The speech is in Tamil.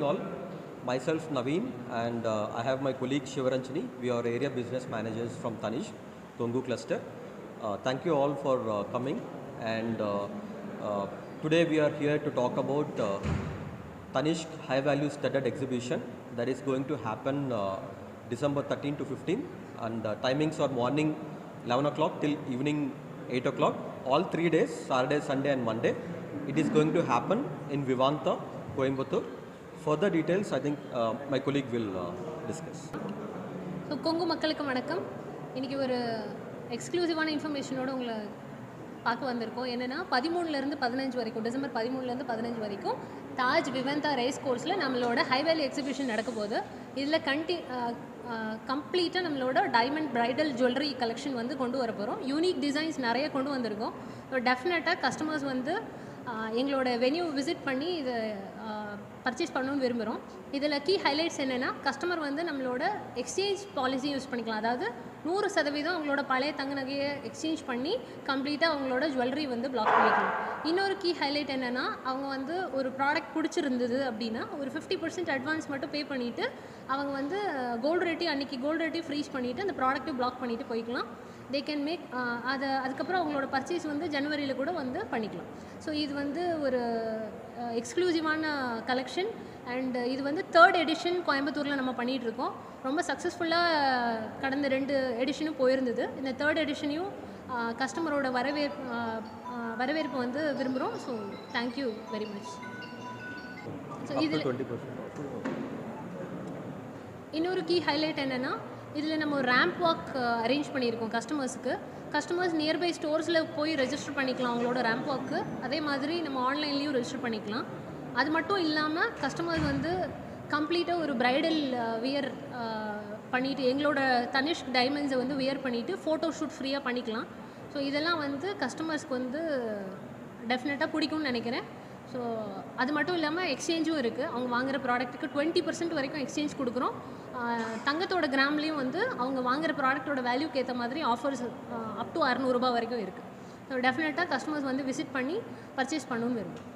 All, myself Naveen and uh, I have my colleague Shivaranjani. We are area business managers from Tanish, Tongu cluster. Uh, thank you all for uh, coming and uh, uh, today we are here to talk about uh, Tanishq High Value Studded Exhibition that is going to happen uh, December 13 to 15 and timings are morning 11 o'clock till evening 8 o'clock all three days Saturday, Sunday and Monday. It is going to happen in Vivanta, Coimbatore. Further details I think my colleague will discuss so Kongu மக்களுக்கு வணக்கம் இன்றைக்கி ஒரு எக்ஸ்க்ளூசிவான இன்ஃபர்மேஷனோட உங்களை பார்க்க வந்திருக்கோம். என்னென்னா பதிமூணுலேருந்து பதினஞ்சு வரைக்கும் டிசம்பர் பதிமூணுலேருந்து பதினஞ்சு வரைக்கும் தாஜ் விவந்தா ரேஸ் கோர்ஸில் நம்மளோட ஹைவேலி எக்ஸிபிஷன் நடக்க போகுது. இதில் கண்டி கம்ப்ளீட்டாக நம்மளோட டைமண்ட் பிரைடல் ஜுவல்லரி கலெக்ஷன் வந்து கொண்டு வர போகிறோம் யூனிக் டிசைன்ஸ் நிறைய கொண்டு வந்திருக்கோம். ஸோ டெஃபினட்டாக கஸ்டமர்ஸ் வந்து எங்களோட வென்யூ விசிட் பண்ணி இதை பர்ச்சேஸ் பண்ணணும்னு விரும்புகிறோம் இதில் கீ ஹைலைட்ஸ் என்னென்னா கஸ்டமர் வந்து நம்மளோட எக்ஸ்சேஞ்ச் பாலிசி யூஸ் பண்ணிக்கலாம். அதாவது நூறு சதவீதம் அவங்களோட பழைய தங்க நகையை எக்ஸ்சேஞ்ச் பண்ணி கம்ப்ளீட்டாக அவங்களோட ஜுவல்லரி வந்து பிளாக் பண்ணிக்கலாம். இன்னொரு கீ ஹைலைட் என்னென்னா அவங்க வந்து ஒரு ப்ராடக்ட் பிடிச்சிருந்தது அப்படின்னா ஒரு ஃபிஃப்டி பர்சன்ட் அட்வான்ஸ் மட்டும் பே பண்ணிவிட்டு அவங்க வந்து கோல்டு ரேட்டி அன்றைக்கி கோல்டு ரேட்டி ஃப்ரீஸ் பண்ணிவிட்டு அந்த ப்ராடக்ட்டை பிளாக் பண்ணிவிட்டு போய்க்கலாம். தே கேன் மேக் அதை அதுக்கப்புறம் அவங்களோட பர்ச்சேஸ் வந்து ஜனவரியில் கூட வந்து பண்ணிக்கலாம். ஸோ இது வந்து ஒரு எக்ஸ்க்ளூசிவான கலெக்ஷன் அண்ட் இது வந்து தேர்ட் எடிஷன் கோயம்புத்தூரில் நம்ம பண்ணிகிட்டு இருக்கோம் ரொம்ப சக்ஸஸ்ஃபுல்லாக கடந்த ரெண்டு எடிஷனும் போயிருந்தது. இந்த தேர்ட் எடிஷனையும் கஸ்டமரோட வரவேற்பு வரவேற்பு வந்து விரும்புகிறோம் so thank you very much so இதில் 20%. இன்னொரு கீ ஹைலைட் என்னென்னா இதில் நம்ம ஒரு ரேம்ப் வாக் அரேஞ்ச் பண்ணியிருக்கோம் கஸ்டமர்ஸுக்கு கஸ்டமர்ஸ் நியர்பை ஸ்டோர்ஸில் போய் ரெஜிஸ்டர் பண்ணிக்கலாம் அவங்களோட ரேம்ப் வாக்கு அதே மாதிரி நம்ம ஆன்லைன்லேயும் ரெஜிஸ்டர் பண்ணிக்கலாம். அது மட்டும் இல்லாமல் கஸ்டமர்ஸ் வந்து கம்ப்ளீட்டாக ஒரு பிரைடல் வியர் பண்ணிவிட்டு எங்களோட தனிஷ்க் டைமண்ட்ஸை வந்து வியர் பண்ணிவிட்டு ஃபோட்டோ ஷூட் ஃப்ரீயாக பண்ணிக்கலாம். ஸோ இதெல்லாம் வந்து கஸ்டமர்ஸ்க்கு வந்து டெஃபினட்டாக பிடிக்கும்னு நினைக்கிறேன். ஸோ அது மட்டும் இல்லாமல் எக்ஸ்சேஞ்சும் இருக்குது அவங்க வாங்குகிற ப்ராடக்ட்டுக்கு டுவெண்ட்டி பர்சன்ட் வரைக்கும் எக்ஸ்சேஞ்ச் கொடுக்குறோம். தங்கத்தோட கிராம்லேயும் வந்து அவங்க வாங்குற ப்ராடக்ட்டோட வேல்யூக்கு ஏற்ற மாதிரி ஆஃபர்ஸ் அப் டு அறநூறுபா வரைக்கும் இருக்குது ஸோ டெஃபினட்டாக கஸ்டமர்ஸ் வந்து விசிட் பண்ணி பர்ச்சேஸ் பண்ணணும்னு விரும்புகிறோம்